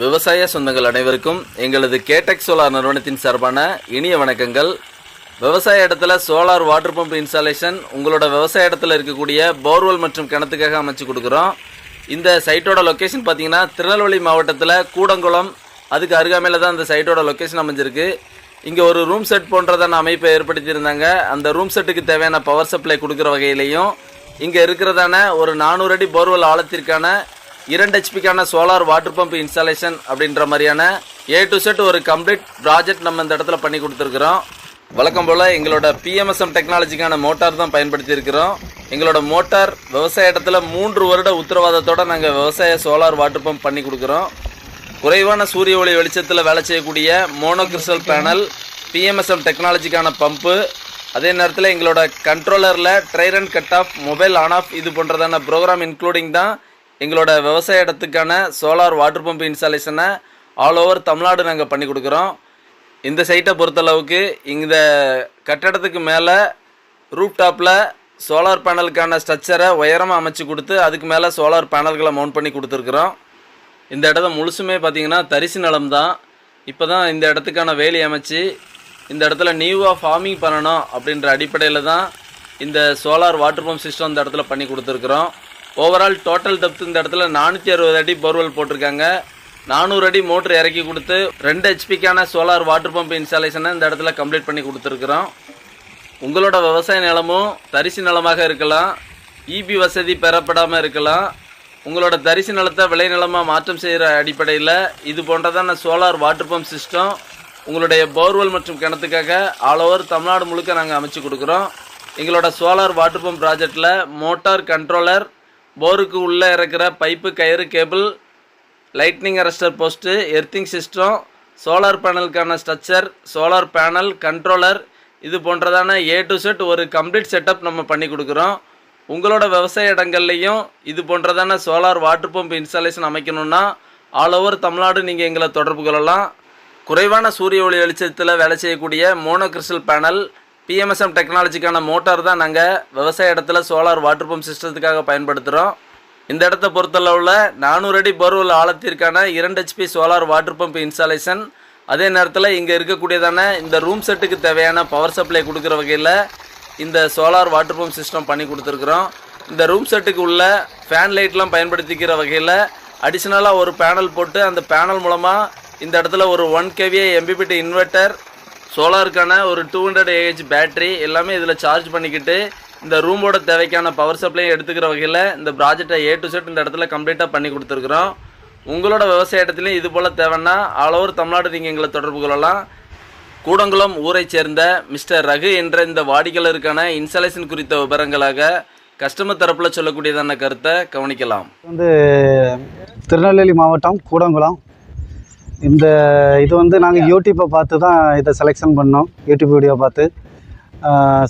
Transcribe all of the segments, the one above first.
விவசாய சொந்தங்கள் அனைவருக்கும் எங்களது கேடெக் சோலார் நிறுவனத்தின் சார்பான இனிய வணக்கங்கள். விவசாய இடத்துல சோலார் வாட்டர் பம்ப் இன்ஸ்டாலேஷன் உங்களோட விவசாய இடத்துல இருக்கக்கூடிய போர்வெல் மற்றும் கிணத்துக்காக அமைச்சு கொடுக்குறோம். இந்த சைட்டோட லொக்கேஷன் பார்த்தீங்கன்னா திருநெல்வேலி மாவட்டத்தில் கூடங்குளம் அதுக்கு அருகாமையில் தான் இந்த சைட்டோட லொக்கேஷன் அமைஞ்சிருக்கு. இங்கே ஒரு ரூம் செட் போன்றதான அமைப்பை ஏற்படுத்தியிருந்தாங்க. அந்த ரூம் செட்டுக்கு தேவையான பவர் சப்ளை கொடுக்குற வகையிலையும் இங்கே இருக்கிறதான ஒரு நானூறு அடி போர்வெல் ஆழத்திற்கான இரண்டு ஹெச்பிக்கான சோலார் வாட்டர் பம்ப் இன்ஸ்டாலேஷன் அப்படின்ற மாதிரியான ஏ டு செட் ஒரு கம்ப்ளீட் ப்ராஜெக்ட் நம்ம இந்த இடத்துல பண்ணி கொடுத்துருக்குறோம். வழக்கம் போல் எங்களோட பிஎம்எஸ்எம் டெக்னாலஜிக்கான மோட்டார் தான் பயன்படுத்தியிருக்கிறோம். எங்களோட மோட்டார் விவசாய இடத்துல மூன்று வருட உத்தரவாதத்தோடு நாங்கள் விவசாய சோலார் வாட்டர் பம்ப் பண்ணி கொடுக்குறோம். குறைவான சூரிய ஒளி வெளிச்சத்தில் வேலை செய்யக்கூடிய மோனோகிரிசல் பேனல் பிஎம்எஸ்எம் டெக்னாலஜிக்கான பம்பு அதே நேரத்தில் எங்களோட கண்ட்ரோலரில் dry run and cut off mobile on off இது போன்றதான ப்ரோக்ராம் இன்க்ளூடிங் தான் எங்களோட விவசாய இடத்துக்கான சோலார் வாட்டர் பம்ப் இன்ஸ்டாலேஷனை ஆல் ஓவர் தமிழ்நாடு நாங்கள் பண்ணி கொடுக்குறோம். இந்த சைட்டை பொறுத்தளவுக்கு இந்த கட்டடத்துக்கு மேலே ரூப் டாப்பில் சோலார் பேனலுக்கான ஸ்ட்ரக்சரை உயரமாக அமைச்சு கொடுத்து அதுக்கு மேலே சோலார் பேனல்களை மவுண்ட் பண்ணி கொடுத்துருக்குறோம். இந்த இடத்த முழுசுமே பார்த்தீங்கன்னா தரிசு நிலம் தான். இப்போ தான் இந்த இடத்துக்கான வேலி அமைச்சு இந்த இடத்துல நியூவாக ஃபார்மிங் பண்ணணும் அப்படின்ற அடிப்படையில் தான் இந்த சோலார் வாட்டர் பம்ப் சிஸ்டம் இந்த இடத்துல பண்ணி கொடுத்துருக்குறோம். ஓவரால் டோட்டல் டெப்த் இந்த இடத்துல நானூற்றி அறுபது அடி போர்வெல் போட்டிருக்காங்க. நானூறு அடி மோட்ரு இறக்கி கொடுத்து ரெண்டு ஹெச்பிக்கான சோலார் வாட்டர் பம்ப் இன்ஸ்டாலேஷனை இந்த இடத்துல கம்ப்ளீட் பண்ணி கொடுத்துருக்குறோம். உங்களோட விவசாய நிலமும் தரிசு நிலமாக இருக்கலாம். இபி வசதி பெறப்படாமல் இருக்கலாம். உங்களோட தரிசு நிலத்தை விளைநிலமாக மாற்றம் செய்கிற அடிப்படையில் இது போன்றதான சோலார் வாட்டர் பம்ப் சிஸ்டம் உங்களுடைய போர்வெல் மற்றும் கிணத்துக்காக ஆல் ஓவர் தமிழ்நாடு முழுக்க நாங்கள் அமைச்சு கொடுக்குறோம். எங்களோட சோலார் வாட்டர் பம்ப் ப்ராஜெக்டில் மோட்டார் கண்ட்ரோலர் போருக்கு உள்ளே இருக்கிற பைப்பு கயிறு cable lightning arrester post earthing system solar பேனலுக்கான structure solar panel controller இது போன்றதான ஏ டு செட் ஒரு கம்ப்ளீட் செட்டப் நம்ம பண்ணி கொடுக்குறோம். உங்களோட விவசாய இடங்கள்லையும் இது போன்றதான சோலார் வாட்டர் பம்ப் இன்ஸ்டாலேஷன் அமைக்கணும்னா ஆல் ஓவர் தமிழ்நாடு நீங்கள் எங்களை தொடர்பு கொள்ளலாம். குறைவான சூரிய ஒளி வெளிச்சத்தில் வேலை செய்யக்கூடிய மோனோ கிறிஸ்டல் பேனல் பிஎம்எஸ்எம் டெக்னாலஜிக்கான மோட்டார் தான் நாங்கள் விவசாய இடத்துல சோலார் வாட்டர் பம்ப் சிஸ்டத்துக்காக பயன்படுத்துகிறோம் இந்த இடத்த பொறுத்தளவில் நானூறு அடி பருவல் ஆழத்திற்கான இரண்டு HP solar water pump installation அதே நேரத்தில் இங்கே இருக்கக்கூடியதான இந்த ரூம் செட்டுக்கு தேவையான பவர் சப்ளை கொடுக்குற வகையில் இந்த சோலார் வாட்டர் பம்ப் சிஸ்டம் பண்ணி கொடுத்துருக்குறோம். இந்த ரூம் செட்டுக்கு உள்ள ஃபேன் லைட்லாம் பயன்படுத்திக்கிற வகையில் அடிஷ்னலாக ஒரு பேனல் போட்டு அந்த பேனல் மூலமாக இந்த இடத்துல ஒரு ஒன் கேவிஏ எம்பிபிடி இன்வெர்ட்டர் சோலாருக்கான ஒரு டூ ஹண்ட்ரட் ஏஹெச் பேட்டரி எல்லாமே இதில் சார்ஜ் பண்ணிக்கிட்டு இந்த ரூமோட தேவைக்கான பவர் சப்ளையும் எடுத்துக்கிற வகையில் இந்த ப்ராஜெக்டை ஏ டு செட் இந்த இடத்துல கம்ப்ளீட்டாக பண்ணி கொடுத்துருக்குறோம். உங்களோட விவசாய இடத்துலையும் இது போல் தேவைன்னா ஆல் ஓவர் தமிழ்நாடு நீங்கள் எங்களை தொடர்பு கொள்ளலாம். கூடங்குளம் ஊரைச் சேர்ந்த மிஸ்டர் ரகு என்ற இந்த வாடிக்கையாளருக்கான இன்ஸ்டாலேஷன் குறித்த விவரங்களாக கஸ்டமர் தரப்பில் சொல்லக்கூடியதான கருத்தை கவனிக்கலாம். வந்து திருநெல்வேலி மாவட்டம் கூடங்குளம். இந்த இது வந்து நாங்கள் யூடியூப்பை பார்த்து தான் இதை செலெக்ஷன் பண்ணோம். யூடியூப் வீடியோ பார்த்து.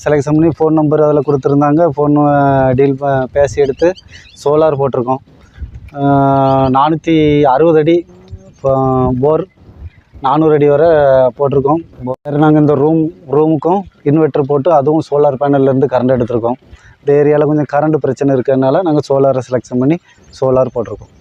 செலெக்ஷன் பண்ணி ஃபோன் நம்பர் அதில் கொடுத்துருந்தாங்க. ஃபோன் டீல் பேசி எடுத்து சோலார் போட்டிருக்கோம். நானூற்றி அறுபது அடி போர் நானூறு அடி வரை போட்டிருக்கோம். வேறு நாங்கள் இந்த ரூம் ரூமுக்கும் இன்வெர்ட்டர் போட்டு அதுவும் சோலார் பேனல்லேருந்து கரண்ட் எடுத்திருக்கோம். இந்த ஏரியாவில் கொஞ்சம் கரண்ட் பிரச்சனை இருக்கிறதுனால நாங்கள் சோலாரை செலெக்ஷன் பண்ணி சோலார் போட்டிருக்கோம்.